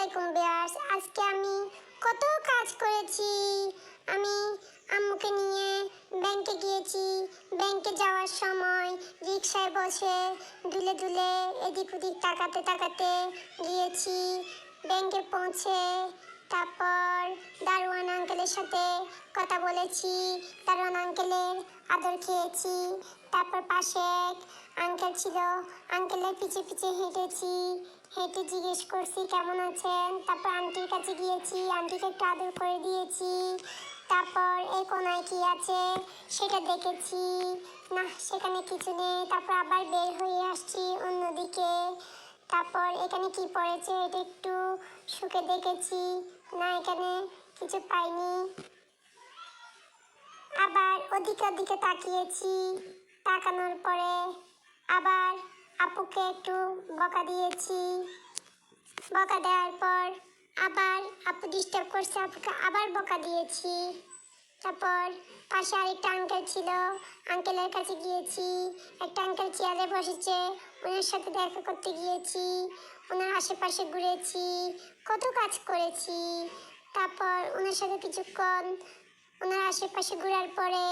আলাইকুম বিয়ার্স। আজকে আমি কত কাজ করেছি। আমি আম্মুকে নিয়ে ব্যাংকে গিয়েছি। ব্যাংকে যাওয়ার সময় রিক্সায় বসে দুলে দুলে এদিক ওদিক তাকাতে তাকাতে গিয়েছি। ব্যাংকে পৌঁছে তারপর আঙ্কেলের সাথে কথা বলেছি দারোয়ান আঙ্কেলের আদর খেয়েছি, তারপর পাশে এক আঙ্কেল ছিল আঙ্কেলের পিছে পিছে হেঁটেছি, হেঁটে জিজ্ঞেস করছি, কেমন আছেন? তারপর আন্টির কাছে গিয়েছি আন্টিকে একটু আদর করে দিয়েছি, তারপর এই কোনায় কি আছে সেটা দেখেছি, না, সেখানে কিছু নেই, তারপর আবার বের হয়ে আসছি অন্যদিকে, তারপর এখানে কি পড়েছে এটা একটু শুকে দেখেছি, না, এখানে কিছু পাইনি। আবার ওদিকে ওদিকে তাকিয়েছি, তাকানোর পরে আবার আপুকে একটু বকা দিয়েছি। বকা দেওয়ার পর আবার আপু ডিস্টার্ব করছে, আপুকে আবার বকা দিয়েছি। তারপর পাশে আরেকটা আঙ্কেল ছিল আঙ্কেলের কাছে গিয়েছি। একটা আঙ্কেল চেয়ারে বসেছে, ওনার সাথে দেখা করতে গিয়েছি, ওনার আশেপাশে ঘুরেছি, কত কাজ করেছি। তারপর ওনার সাথে কিছুক্ষণ ওনার আশেপাশে ঘোরার পরে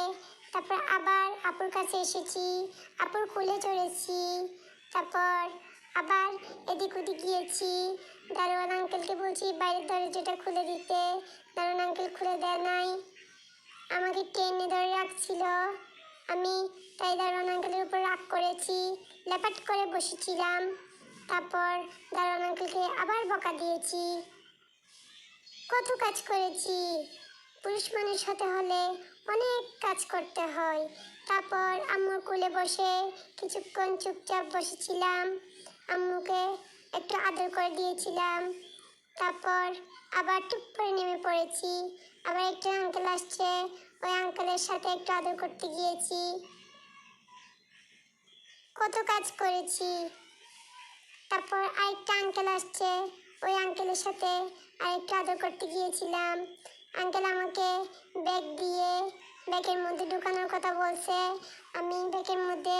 তারপর আবার আপুর কাছে এসেছি, আপুর কুলে চড়েছি, তারপর আবার এদিক ওদিক গিয়েছি। দারোয়ান আঙ্কেলকে বলছি, বাইরের দরজাটা খুলে দিতে। দারোয়ান আঙ্কেল খুলে দেয় নাই। আমাকে টেনে ধরে রাখছিল। আমি তাই দারোয়ান আঙ্কেলের উপর রাগ করেছি, লেপাট করে বসেছিলাম। তারপর দারোয়ান আঙ্কেলকে আবার বকা দিয়েছি। কত কাজ করেছি। পুরুষ মানুষ হতে হলে অনেক কাজ করতে হয়। তারপর আম্মুর কোলে বসে কিছুক্ষণ চুপচাপ বসেছিলাম। আম্মুকে একটু আদর করে দিয়েছিলাম। তারপর আবার টুপ করে নেমে পড়েছি। আবার একটা আঙ্কেল আসছে। ওই আঙ্কেলের সাথে একটু আদর করতে গিয়েছি। কত কাজ করেছি। তারপর আরেকটা আঙ্কেল আসছে। ওই আঙ্কেলের সাথে আরেকটু আদর করতে গিয়েছিলাম। আঙ্কেল আমাকে ব্যাগ দিয়ে ব্যাগের মধ্যে ঢুকানোর কথা বলছে। আমি ব্যাগের মধ্যে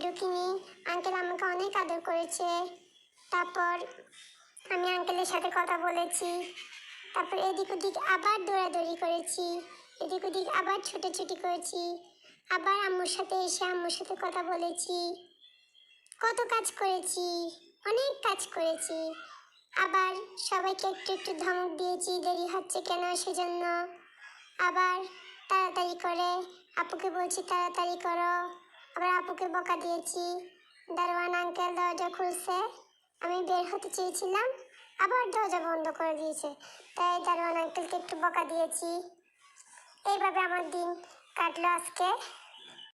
ঢুকিনি। আঙ্কেল আমাকে অনেক আদর করেছে। তারপর আমি আঙ্কেলের সাথে কথা বলেছি। তারপর এদিক ওদিক আবার দৌড়াদৌড়ি করেছি। এদিক ওদিক আবার ছুটোছুটি করেছি। আবার আম্মুর সাথে এসে আম্মুর সাথে কথা বলেছি। কত কাজ করেছি, অনেক কাজ করেছি। আবার সবাইকে একটু একটু ধমক দিয়েছি, দেরি হচ্ছে কেন সেজন্য? আবার তাড়াতাড়ি করে আপুকে বলছি, তাড়াতাড়ি করো। আবার আপুকে বকা দিয়েছি, দারোয়ান আঙ্কেল দরজা খুলছে। আমি বের হতে চেয়েছিলাম, আবার দরজা বন্ধ করে দিয়েছে। তাই দারোয়ান আঙ্কেলকে একটু বকা দিয়েছি। এইভাবে আমার দিন কাটলো আজকে।